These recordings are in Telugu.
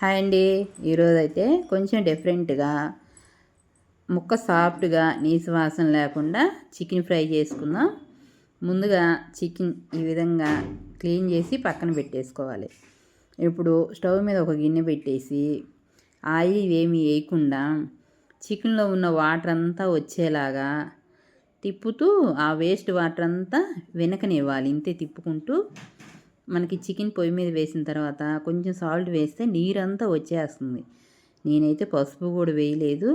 హాయ్ అండి. ఈరోజు అయితే కొంచెం డిఫరెంట్గా ముక్క సాఫ్ట్గా నీసు వాసన లేకుండా చికెన్ ఫ్రై చేసుకుందాం. ముందుగా చికెన్ ఈ విధంగా క్లీన్ చేసి పక్కన పెట్టేసుకోవాలి. ఇప్పుడు స్టవ్ మీద ఒక గిన్నె పెట్టేసి ఆయిల్ ఏమి వేయకుండా చికెన్లో ఉన్న వాటర్ అంతా వచ్చేలాగా తిప్పుతూ ఆ వేస్ట్ వాటర్ అంతా వెనకనివ్వాలి. ఇంతే తిప్పుకుంటూ మనకి చికెన్ పొయ్యి మీద వేసిన తర్వాత కొంచెం సాల్ట్ వేస్తే నీరంతా వచ్చేస్తుంది. నేనైతే పసుపు కూడా వేయలేదు.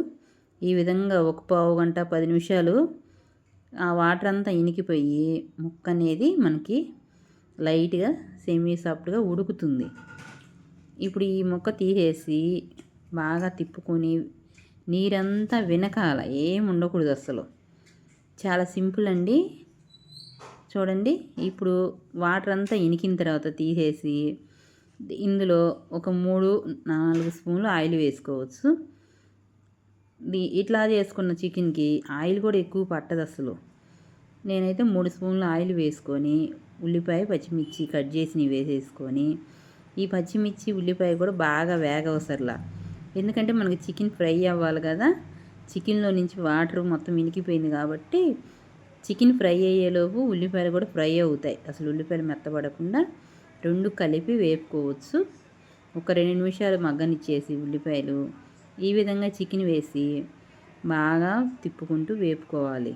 ఈ విధంగా ఒక పావు గంట పది నిమిషాలు ఆ వాటర్ అంతా ఇనికిపోయి ముక్క అనేది మనకి లైట్గా సెమీ సాఫ్ట్గా ఉడుకుతుంది. ఇప్పుడు ఈ ముక్క తీసేసి బాగా తిప్పుకొని నీరంతా వెనకాల ఏం ఉండకూడదు అసలు. చాలా సింపుల్ అండి. చూడండి. ఇప్పుడు వాటర్ అంతా ఇనికిన తర్వాత తీసేసి ఇందులో ఒక మూడు నాలుగు స్పూన్లు ఆయిల్ వేసుకోవచ్చు. ఇట్లా చేసుకున్న చికెన్కి ఆయిల్ కూడా ఎక్కువ పట్టదు అసలు. నేనైతే మూడు స్పూన్లు ఆయిల్ వేసుకొని ఉల్లిపాయ పచ్చిమిర్చి కట్ చేసి వేసేసుకొని ఈ పచ్చిమిర్చి ఉల్లిపాయ కూడా బాగా వేగవసరలా. ఎందుకంటే మనకి చికెన్ ఫ్రై అవ్వాలి కదా. చికెన్లో నుంచి వాటర్ మొత్తం ఇనికిపోయింది కాబట్టి చికెన్ ఫ్రై అయ్యేలోపు ఉల్లిపాయలు కూడా ఫ్రై అవుతాయి. అసలు ఉల్లిపాయలు మెత్తబడకుండా రెండు కలిపి వేపుకోవచ్చు. ఒక రెండు నిమిషాలు మగ్గనిచ్చేసి ఉల్లిపాయలు. ఈ విధంగా చికెన్ వేసి బాగా తిప్పుకుంటూ వేపుకోవాలి.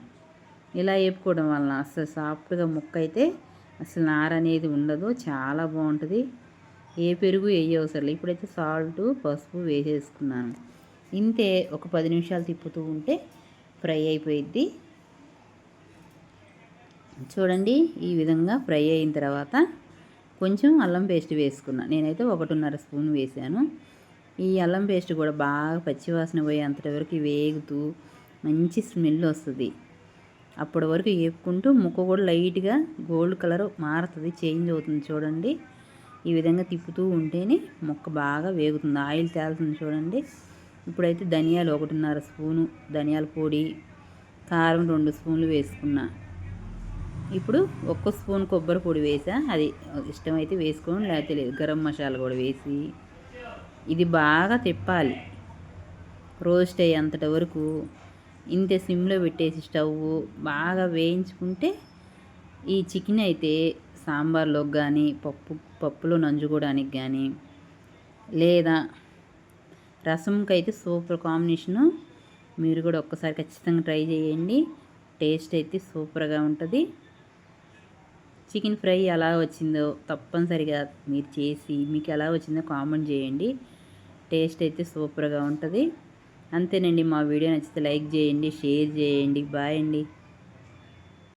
ఇలా వేపుకోవడం వలన అసలు సాఫ్ట్గా ముక్క అయితే అసలు నార అనేది ఉండదు. చాలా బాగుంటుంది. ఏ పెరుగు వేయవసరం ఇప్పుడైతే సాల్ట్ పసుపు వేసేసుకున్నాను. ఇంతే ఒక పది నిమిషాలు తిప్పుతూ ఉంటే ఫ్రై అయిపోయిద్ది. చూడండి ఈ విధంగా ఫ్రై అయిన తర్వాత కొంచెం అల్లం పేస్ట్ వేసుకున్నా. నేనైతే ఒకటిన్నర స్పూన్ వేసాను ఈ అల్లం పేస్ట్ కూడా బాగా పచ్చివాసన పోయేంతటి వరకు వేగుతూ మంచి స్మెల్ వస్తుంది. అప్పటి వరకు వేపుకుంటూ ముక్క కూడా లైట్గా గోల్డ్ కలర్ మారుతుంది చేంజ్ అవుతుంది చూడండి. ఈ విధంగా తిప్పుతూ ఉంటేనే ముక్క బాగా వేగుతుంది ఆయిల్ తేలుతుంది చూడండి. ఇప్పుడైతే ధనియాలు ఒకటిన్నర స్పూను ధనియాల పొడి కారం రెండు స్పూన్లు వేసుకున్నా. ఇప్పుడు ఒక్క స్పూన్ కొబ్బరి పొడి వేసా. అది ఇష్టమైతే వేసుకోండి లేకపోతే లేదు. గరం మసాలా కూడా వేసి ఇది బాగా తిప్పాలి. రోస్ట్ అయ్యేంతట వరకు ఇంత సిమ్లో పెట్టేసి స్టవ్ బాగా వేయించుకుంటే ఈ చికెన్ అయితే సాంబార్లోకి కానీ పప్పు పప్పులో నంజుకోవడానికి కానీ లేదా రసంకి అయితే సూపర్ కాంబినేషను మీరు కూడా ఒక్కసారి ఖచ్చితంగా ట్రై చేయండి. టేస్ట్ అయితే సూపర్గా ఉంటుంది. చికెన్ ఫ్రై ఎలా వచ్చిందో తప్పనిసరిగా మీరు చేసి మీకు ఎలా వచ్చిందో కామెంట్ చేయండి. టేస్ట్ అయితే సూపర్గా ఉంటుంది. అంతేనండి మా వీడియో నచ్చితే లైక్ చేయండి షేర్ చేయండి. బాయ్ అండి.